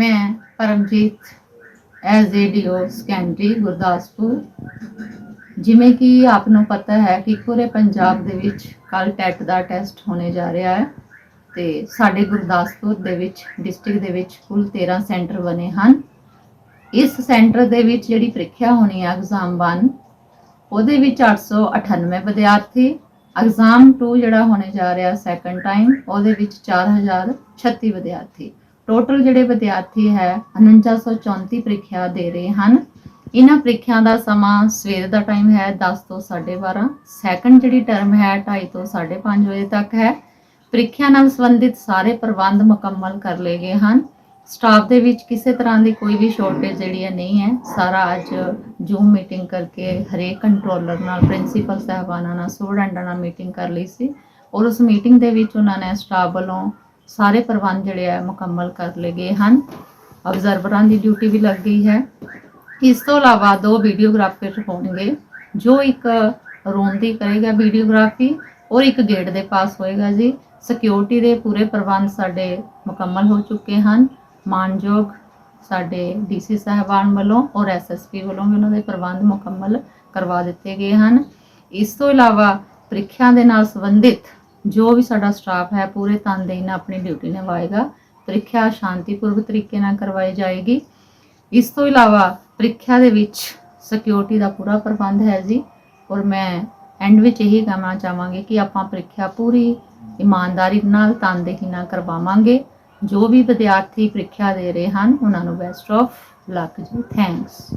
ਮੈਂ Paramjit as a DO secondary Gurdaspur. ਜਿਵੇਂ ਕਿ ਆਪ ਨੂੰ ਪਤਾ ਹੈ ਕਿ ਪੂਰੇ ਪੰਜਾਬ ਦੇ ਵਿੱਚ ਕੱਲ ਟੈਟ ਦਾ ਟੈਸਟ ਹੋਣੇ ਜਾ ਰਿਹਾ ਹੈ ਤੇ ਸਾਡੇ ਗੁਰਦਾਸਪੁਰ ਦੇ ਵਿੱਚ ਡਿਸਟ੍ਰਿਕਟ ਦੇ ਵਿੱਚ ਕੁੱਲ 13 ਸੈਂਟਰ ਬਣੇ ਹਨ। ਇਸ ਸੈਂਟਰ ਦੇ ਵਿੱਚ ਜਿਹੜੀ ਪ੍ਰੀਖਿਆ ਹੋਣੀ ਹੈ ਐਗਜ਼ਾਮ 1 ਉਹਦੇ ਵਿੱਚ 898 ਵਿਦਿਆਰਥੀ ਐਗਜ਼ਾਮ 2 ਜਿਹੜਾ ਹੋਣੇ ਜਾ ਰਿਹਾ ਸੈਕੰਡ ਟਾਈਮ ਉਹਦੇ ਵਿੱਚ 4036 ਵਿਦਿਆਰਥੀ। ਟੋਟਲ ਜਿਹੜੇ ਵਿਦਿਆਰਥੀ ਹੈ 4934 ਪ੍ਰੀਖਿਆ ਦੇ ਰਹੇ ਹਨ। ਇਹਨਾਂ ਪ੍ਰੀਖਿਆ ਦਾ ਸਮਾਂ ਸਵੇਰ ਦਾ ਟਾਈਮ ਹੈ 10 ਤੋਂ 12:30 ਸੈਕੰਡ ਜਿਹੜੀ ਟਰਮ ਹੈ 2:30 ਤੋਂ 5:30 ਵਜੇ ਤੱਕ ਹੈ। ਪ੍ਰੀਖਿਆ ਨਾਲ ਸੰਬੰਧਿਤ ਸਾਰੇ ਪ੍ਰਬੰਧ ਮੁਕੰਮਲ ਕਰ ਲਏ ਗਏ ਹਨ। ਸਟਾਫ ਦੇ ਵਿੱਚ ਕਿਸੇ ਤਰ੍ਹਾਂ ਦੀ ਕੋਈ ਵੀ ਸ਼ਾਰਟੇਜ ਜਿਹੜੀ ਹੈ ਨਹੀਂ ਹੈ। ਸਾਰਾ ਅੱਜ ਜ਼ੂਮ ਮੀਟਿੰਗ ਕਰਕੇ ਹਰੇਕ ਕੰਟਰੋਲਰ ਨਾਲ ਪ੍ਰਿੰਸੀਪਲ ਸਾਹਿਬਾਨਾਂ ਨਾਲ ਸਟੂਡੈਂਟਾਂ ਨਾਲ ਮੀਟਿੰਗ ਕਰ ਲਈ ਸੀ। ਔਰ ਉਸ ਮੀਟਿੰਗ ਦੇ ਵਿੱਚ ਉਹਨਾਂ ਨੇ ਸਟਾਫ ਵੱਲੋਂ ਸਾਰੇ ਪ੍ਰਬੰਧ ਜਿਹੜੇ ਆ ਮੁਕੰਮਲ ਕਰ ਲਏ ਗਏ ਹਨ। ਅਬਜ਼ਰਵਰਾਂ ਦੀ ਡਿਊਟੀ ਵੀ ਲੱਗ ਗਈ ਹੈ। ਇਸ ਤੋਂ ਇਲਾਵਾ ਦੋ ਵੀਡੀਓਗ੍ਰਾਫਰ ਹੋਣਗੇ, ਜੋ ਇੱਕ ਰੂਮ ਦੀ ਕਰੇਗਾ ਵੀਡੀਓਗ੍ਰਾਫੀ ਔਰ ਇੱਕ ਗੇਟ ਦੇ ਪਾਸ ਹੋਏਗਾ ਜੀ। ਸਿਕਿਉਰਿਟੀ ਦੇ ਪੂਰੇ ਪ੍ਰਬੰਧ ਸਾਡੇ ਮੁਕੰਮਲ ਹੋ ਚੁੱਕੇ ਹਨ। ਮਾਨਯੋਗ ਸਾਡੇ ਡੀਸੀ ਸਾਹਿਬਾਨ ਵੱਲੋਂ ਔਰ ਐਸਐਸਪੀ ਵੱਲੋਂ ਵੀ ਉਹਨਾਂ ਦੇ ਪ੍ਰਬੰਧ ਮੁਕੰਮਲ ਕਰਵਾ ਦਿੱਤੇ ਗਏ ਹਨ। ਇਸ ਤੋਂ ਇਲਾਵਾ ਪ੍ਰੀਖਿਆ ਦੇ ਨਾਲ ਸੰਬੰਧਿਤ ਜੋ ਵੀ ਸਾਡਾ ਸਟਾਫ ਹੈ, ਪੂਰੇ ਤਨਦੇਹੀ ਨਾਲ ਆਪਣੀ ਡਿਊਟੀ ਨਿਭਾਏਗਾ। ਪ੍ਰੀਖਿਆ ਸ਼ਾਂਤੀਪੂਰਵਕ ਤਰੀਕੇ ਨਾਲ ਕਰਵਾਈ ਜਾਏਗੀ। ਇਸ ਤੋਂ ਇਲਾਵਾ ਪ੍ਰੀਖਿਆ ਦੇ ਵਿੱਚ ਸਿਕਿਉਰਿਟੀ ਦਾ ਪੂਰਾ ਪ੍ਰਬੰਧ ਹੈ ਜੀ। ਔਰ ਮੈਂ ਐਂਡ ਵਿੱਚ ਇਹੀ ਕਹਿਣਾ ਚਾਹਾਂਗੀ ਕਿ ਆਪਾਂ ਪ੍ਰੀਖਿਆ ਪੂਰੀ ਇਮਾਨਦਾਰੀ ਨਾਲ ਤਨਦੇਹੀ ਨਾਲ ਕਰਵਾਵਾਂਗੇ। ਜੋ ਵੀ ਵਿਦਿਆਰਥੀ ਪ੍ਰੀਖਿਆ ਦੇ ਰਹੇ ਹਨ, ਉਹਨਾਂ ਨੂੰ ਬੈਸਟ ਆਫ ਲੱਕ ਜੀ। ਥੈਂਕਸ